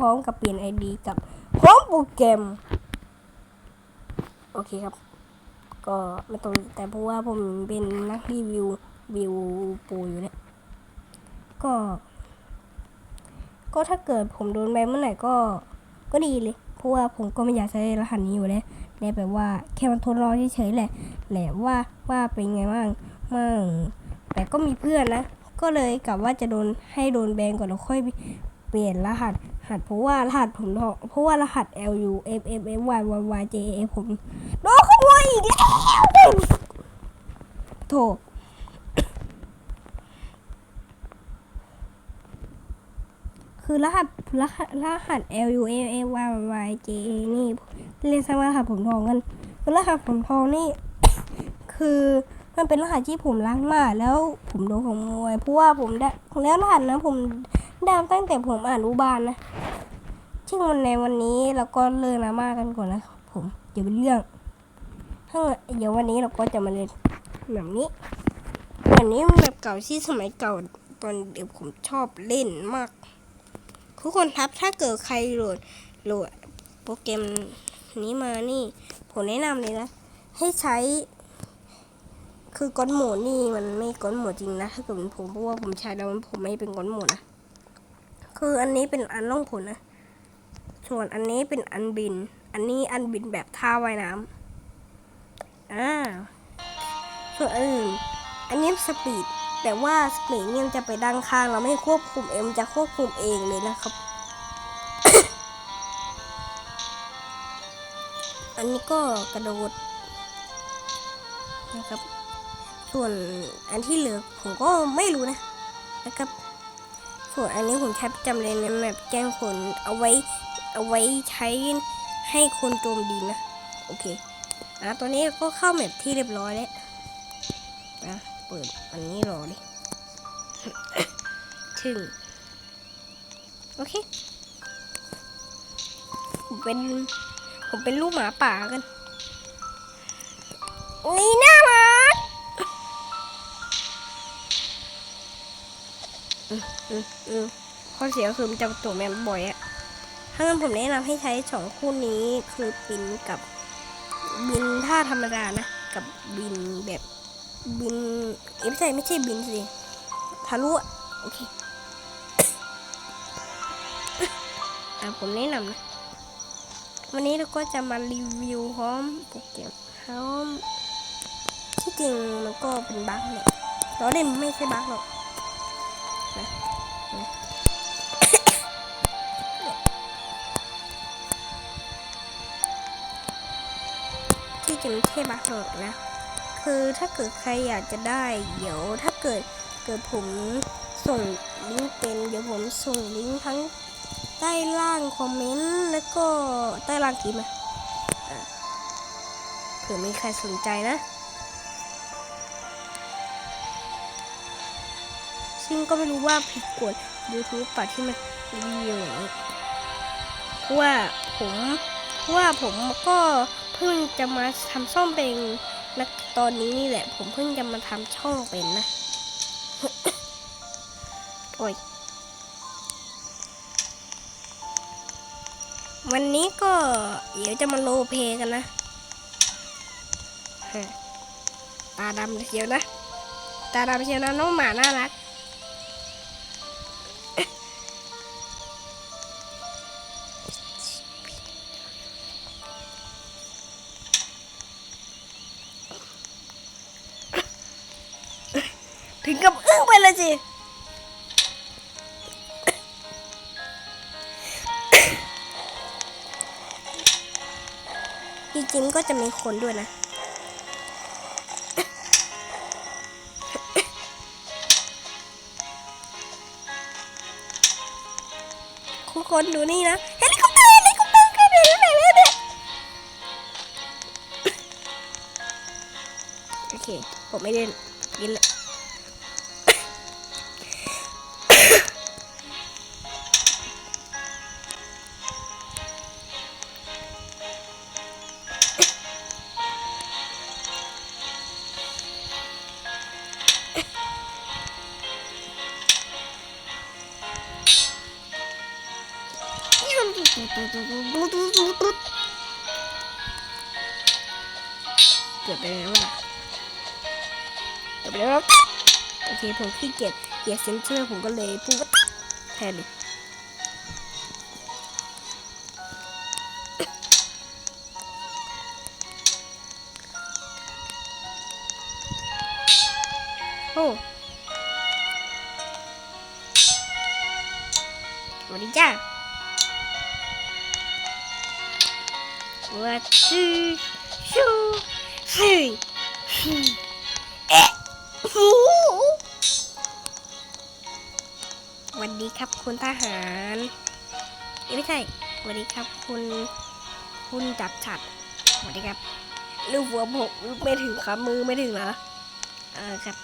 พร้อมกับเปลี่ยนไอดีกับพร้อมโปรแกรม โอเคครับ ก็ไม่ต้องแต่เพราะว่าผมเป็นนักรีวิววิวปูอยู่เนี่ยก็ ก็ถ้าเกิดผมโดนแบนเมื่อไหร่ก็ก็ดีเลย เพราะว่าผมก็ไม่อยากใช้รหัสนี้อยู่แล้วเนี่ยแบบว่าแค่มันทดลองเฉยๆแหละ แหละว่าว่าเป็นไงบ้างมั่งแต่ก็มีเพื่อนนะ ก็เลยกลับว่าจะโดนให้โดนแบนก่อนแล้วค่อยเปลี่ยนรหัส หัสเพราะว่ารหัสผมทองเพราะว่ารหัส L U F F F Y Y Y J A ผมโดนขโมยอีกแล้วโถคือรหัสรหัสรหัส L U A A Y Y J A นี่เรียนสมารหัสผมทองกันคือรหัสผมทองนี่ คือมันเป็นรหัสที่ผมรักมากแล้วผมโดนขโมยเพราะว่าผมได้แล้วรหัสนั้นผม ได้มตั้งแต่ผมอ่านอุบาลนะซึ่งวันในวันนี้เราก็เลิกนามากันก่อนนะครับผมเดี๋ยวเป็นเรื่องถ้าเดี๋ยววันนี้เราก็จะมาเล่นแบบนี้แบบนี้มันแบบเก่าที่สมัยเก่าตอนเด็กผมชอบเล่นมาก ทุกคนครับถ้าเกิดใครโหลดโหลดโปรแกรมนี้มานี่ ผมแนะนำเลยนะ ให้ใช้ คือก้อนหมดนี่มันไม่ก้อนหมดจริงนะ ถ้าเกิดเป็นผมเพราะว่าผมใช้แล้วมันผมไม่เป็นก้อนหมดนะ คืออันนี้เป็นอันล่องผลนะ ส่วนอันนี้เป็นอันบิน อันนี้อันบินแบบท่าว่ายน้ำอ่า ส่วนอันอื่น อันนี้สปีด แต่ว่าสปีดเนี่ยจะไปด้านข้างเราไม่ควบคุมเองมันจะควบคุมเองเลยนะครับ อันนี้ก็กระโดดนะครับ ส่วนอันที่เหลือผมก็ไม่รู้นะนะครับ ส่วนอันนี้ผมใช้ประจำเลยในแมปแจ้งคนเอาไว้เอาไว้ใช้ให้คนโจมดีนะ โอเคอะตอนนี้ก็เข้าแมปที่เรียบร้อยแล้วนะเปิดอันนี้รอเลยถึงโอเคผมเป็นผมเป็นลูกหมาป่ากันนี่น่ามอื ข้อเสียคือมันจะตัวแมมบ่อยอะถ้างั้นผมแนะนำให้ใช้สองคู่นี้คือบินกับบินท่าธรรมดานะ กับบินแบบบินเอฟใช่ไม่ใช่บินสิทะลุโอเคอะผมแนะนำนะ วันนี้เราก็จะมารีวิวพร้อมโปรแกรมพร้อมที่จริงมันก็เป็นบั๊กแหละเราเล่นไม่ใช่บั๊กหรอก ที่จริงไม่ใช่บั๊กหรอกนะ คือถ้าเกิดใครอยากจะได้ เดี๋ยวถ้าเกิดเกิดผมส่งลิงก์เป็นเดี๋ยวผมส่งลิงก์ทั้งใต้ล่างคอมเมนต์แล้วก็ใต้ล่างคลิปนะอะเผื่อมีใครสนใจนะ ซึ่งก็ไม่รู้ว่าผิดกฎ YouTube ป่ะที่มันรีอย่างนี้เพราะว่าผมเพราะว่าผมก็เพิ่งจะมาทำช่องเป็นนะตอนนี้นี่แหละ ผมเพิ่งจะมาทำช่องเป็นนะโอ้ยวันนี้ก็เดี๋ยวจะมาโลเพกันนะฮะตาดำเชียวนะ ตาดำเชียวนะน้องหมาน่ารัก ถึงกับอึ้งไปเลยสิจริงๆก็จะมีคนด้วยนะทุกคนดูนี่นะเฮลิคอปเตอร์เฮลิคอปเตอร์ขึ้นไปไหนแล้วเนี่ยโอเค ผมไม่เล่นกินเลย ไปแล้วล่ะจบแล้วโอเคผมขี้เกียจเกียจเซนเซอร์ผมก็เลยพูดว่าแทนเลยโอ้ วัสดีครับคุณทหารไม่ใช่สวัสดีครับคุณคุณจับฉัดสวัสดีครับลูกหัวผมไม่ถึงครับมือไม่ถึงเหรอเออครับ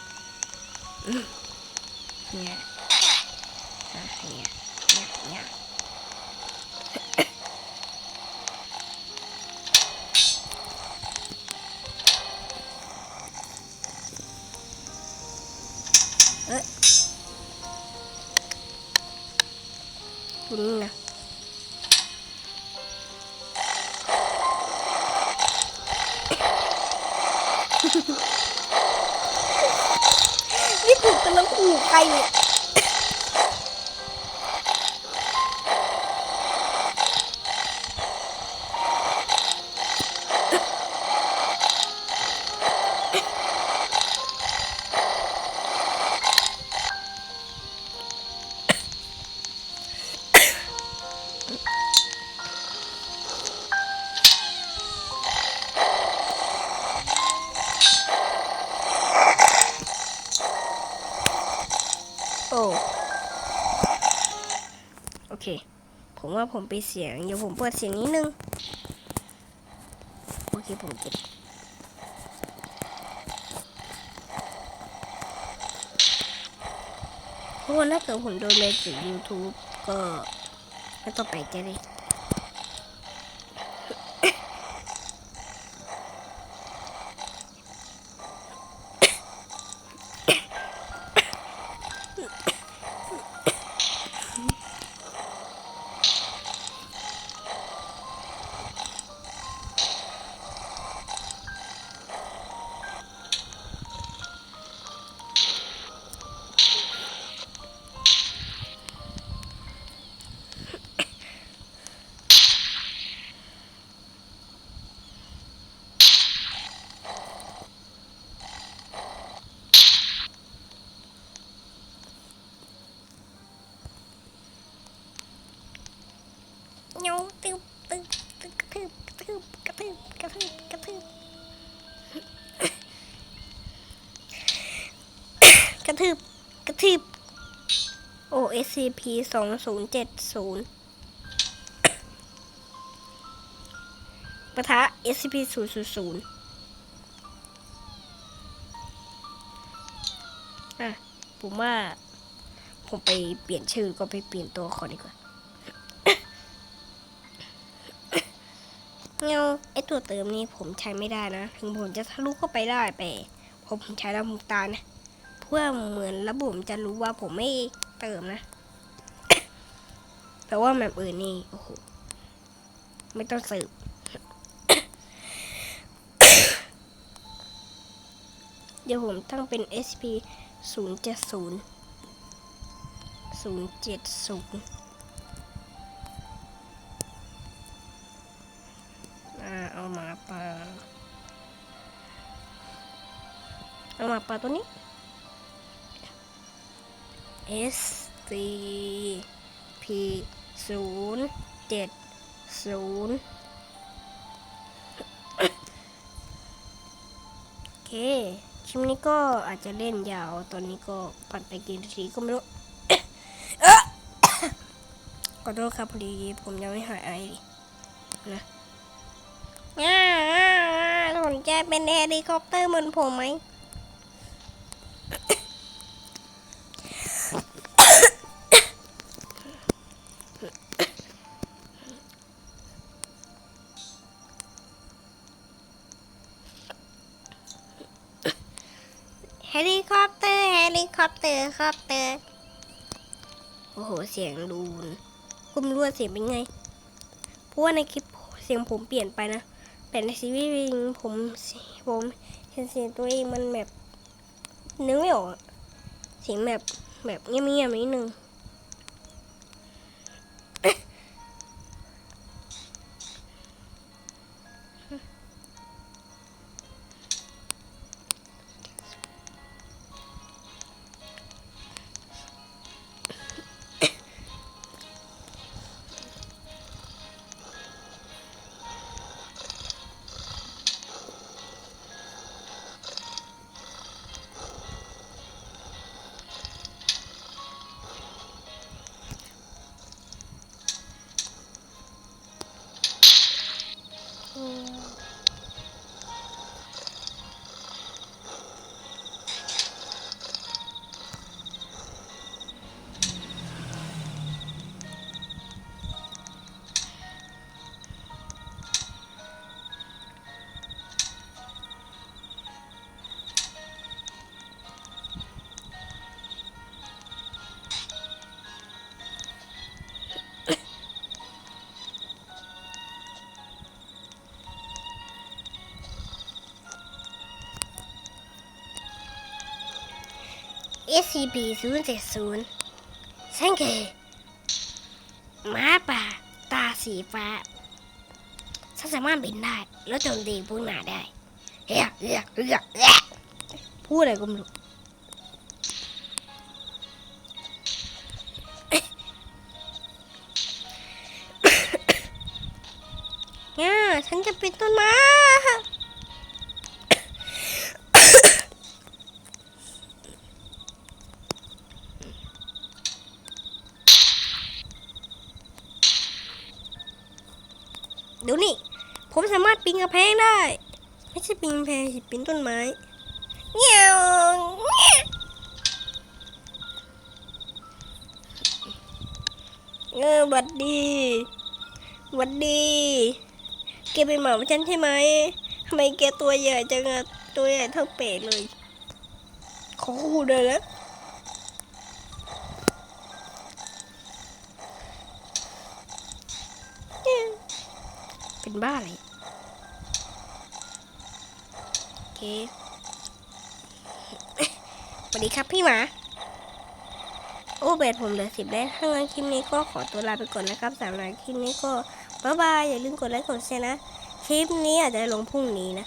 เนี่ยอะเนี่ยเนี่ยเนี่ย กำ ผมว่าผมไปดเสียงเดี๋ยวผมเปิดเสียงนิดนึงโอเคผมเก็บโอ้น่าถ้าเกิดผมโดนเมนจากยูทูบก็ไม่ต้องไปใจเ SCP สองศูนย์เจ็ดศูนย์ปะทะ SCP ศูนย์ศูนย์ศูนย์อะ ผมว่า ผมไปเปลี่ยนชื่อก็ไปเปลี่ยนตัวขอนดีกว่าเงาไอตัวเติมนี้ผมใช้ไม่ได้นะ ถึงผมจะทะลุเข้าไปได้แต่ผมใช้แล้วผมตานะ เพื่อเหมือนระบบจะรู้ว่าผมไม่เติมนะ แต่ว่าแบบอื่นนี่โอ้โหไม่ต้องสืบเดี๋ยวผมตั้งเป็น SP 0 7 0 0 7 0อ่าเอามาป่าเอามาป่าตัวนี้ S C P ศูนย์เจ็ดศูนย์โอเคคลิปนี้ก็อาจจะเล่นยาว ตอนนี้ก็ปัดไปกี่นาทีก็ไม่รู้ขอโทษครับพอดีผมยังไม่หายไอนะอ่าสนใจเป็นเฮลิคอปเตอร์เหมือนผมไหม ครับเตอร์คอปเตอโอ้โหเสียงดูนคุณรู้ว่าเสียงเป็นไง เพราะว่าในคลิปเสียงผมเปลี่ยนไปนะแต่ในซีรีส์ผมผมเห็นเสียงตัวเองมันแบบนึกไม่ออกเสียงแบบแบบเงียบๆนิดนึง SCP 0 7 0ฉันคือหมาป่าตาสีฟ้า ฉันสามารถบินได้ แล้วโจมตีพวกหนาได้เฮ้ยเฮ้ยเฮ้ยเฮ้ยพูดอะไรก็ไม่รู้เนี่ยฉันจะเป็นต้นไม้ เดี๋ยวนี่ ผมสามารถปีนกระแพงได้ ไม่ใช่ปีนกำแพงสิปีนต้นไม้เงี้ยวเงี้ยเออหวัดดีหวัดดีแกเป็นหมาของฉันใช่ไหมทำไมแกตัวใหญ่จังอะตัวใหญ่เท่าเป็ดเลย ขอคูเลยนะ เป็นบ้าอะไรโอเคสวัสดีครับพี่หมา โอ้เบสผมเหลือสิบแล้วถ้างั้นคลิปนี้ก็ขอตัวลาไปก่อนนะครับสำหรับคลิปนี้ก็บ๊ายบายอย่าลืมกดไลค์กดแชร์นะ คลิปนี้อาจจะลงพรุ่งนี้นะ